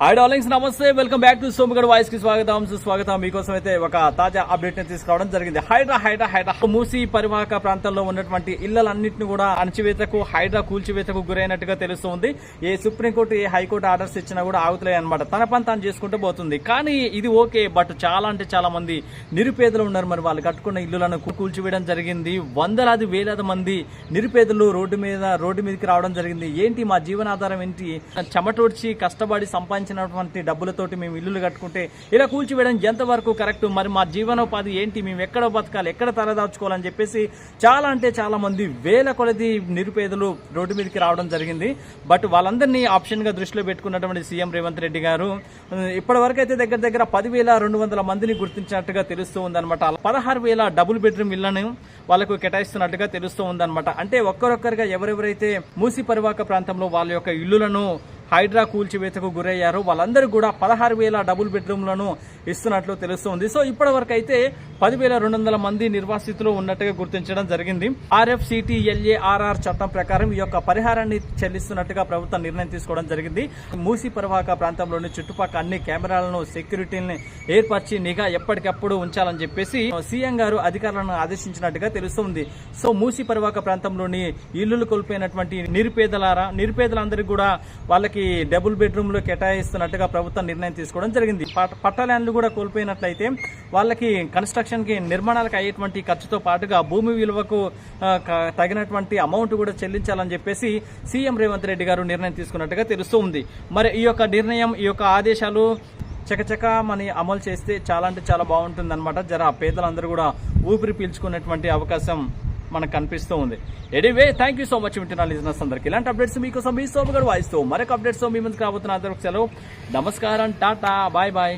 Hi darlings నమస్తే welcome back to Somagad వాయిస్కి స్వాగతం సుస్వాగతం మీకోసం అయితే ఒక తాజా అప్డేట్ని తీసుకురావడం జరిగింది. హైడ్రా హైడ్రా హైడ్రా మూసి పరివాహక ప్రాంతంలో ఉన్నటువంటి ఇళ్ళన్నింటిని కూడా అణచివేతకు హైడ్రా కూల్చివేతకు గురైనట్టుగా తెలుస్తుంది. ఏ సుప్రీంకోర్టు ఏ హైకోర్టు ఆర్డర్స్ ఇచ్చినా కూడా ఆగుతలే అనమాట తన పని తాను చేసుకుంటూ పోతుంది. కానీ ఇది ఓకే బట్ చాలా అంటే చాలా మంది నిరుపేదలు ఉన్నారు మరి. వాళ్ళు కట్టుకున్న ఇల్లులను కూల్చివేయడం జరిగింది. వందలాది వేలాది మంది నిరుపేదలు రోడ్డు మీద రోడ్డు మీదకి రావడం జరిగింది. ఏంటి మా జీవనాధారం ఏంటి? చెమటోడ్చి కష్టపడి సంపాదించి సంపాదించినటువంటి డబ్బులతోటి మేము ఇల్లులు కట్టుకుంటే ఇలా కూల్చివేయడం ఎంతవరకు కరెక్ట్? మరి మా జీవనోపాధి ఏంటి? మేము ఎక్కడ బతకాలి? ఎక్కడ తలదాచుకోవాలని చెప్పేసి చాలా అంటే చాలా మంది వేల కొలది నిరుపేదలు రోడ్డు మీదకి రావడం జరిగింది. బట్ వాళ్ళందరినీ ఆప్షన్గా దృష్టిలో పెట్టుకున్నటువంటి సీఎం రేవంత్ రెడ్డి గారు ఇప్పటివరకైతే అయితే దగ్గర దగ్గర పదివేల రెండు వందల మందిని గుర్తించినట్టుగా తెలుస్తూ ఉందన్నమాట. పదహారు వేల డబుల్ బెడ్రూమ్ ఇళ్ళను వాళ్ళకు కేటాయిస్తున్నట్టుగా తెలుస్తూ ఉందన్నమాట. అంటే ఒక్కరొక్కరుగా ఎవరెవరైతే మూసి పరివాక ప్రాంతంలో వాళ్ళ యొక్క ఇల్లులను హైడ్రా కూల్చివేతకు గురయ్యారు. వాళ్ళందరూ కూడా పదహారు వేల డబుల్ బెడ్రూమ్లను ఇస్తున్నట్లు తెలుస్తుంది. సో ఇప్పటి వరకు అయితే పదివేల రెండు వందల మంది నిర్వాసితులు ఉన్నట్టుగా గుర్తించడం జరిగింది. ఆర్ఎఫ్సిటిఎల్ఏఆర్ఆర్ చట్టం ప్రకారం ఈ యొక్క పరిహారాన్ని చెల్లిస్తున్నట్టుగా ప్రభుత్వం నిర్ణయం తీసుకోవడం జరిగింది. మూసి పరివాహక ప్రాంతంలోని చుట్టుపక్కల అన్ని కెమెరాలను సెక్యూరిటీని ఏర్పరిచి నిఘా ఎప్పటికప్పుడు ఉంచాలని చెప్పేసి సీఎం గారు అధికారులను ఆదేశించినట్టుగా తెలుస్తుంది. సో మూసి పరివాహక ప్రాంతంలోని ఇల్లులు కోల్పోయినటువంటి నిరుపేదలారా నిరుపేదలందరికీ కూడా వాళ్ళకి డబుల్ బెడ్రూమ్లో కేటాయిస్తున్నట్టుగా ప్రభుత్వం నిర్ణయం తీసుకోవడం జరిగింది. పట్- ల్యాండ్లు కూడా కోల్పోయినట్లయితే వాళ్ళకి కన్స్ట్రక్షన్కి నిర్మాణాలకు అయ్యేటువంటి ఖర్చుతో పాటుగా భూమి విలువకు తగినటువంటి అమౌంట్ కూడా చెల్లించాలని చెప్పేసి సీఎం రేవంత్ రెడ్డి గారు నిర్ణయం తీసుకున్నట్టుగా తెలుస్తుంది మరి ఈ యొక్క నిర్ణయం ఈ యొక్క ఆదేశాలు చకచక మని అమలు చేస్తే చాలా అంటే చాలా బాగుంటుంది అనమాట జర పేదలందరూ కూడా ఊపిరి పీల్చుకునేటువంటి అవకాశం మనకు కనిపిస్తూ ఉంది. Anyway thank you so much వింటున్న లిజినర్స్ అందరికి. ఇలాంటి అప్డేట్స్ మీకోసం మీ సోమగడు వాయిస్తూ మరొక అప్డేట్స్ మీ ముందుకు రాబోతున్న అందరూ సెలవు. నమస్కారం టాటా బాయ్ బాయ్.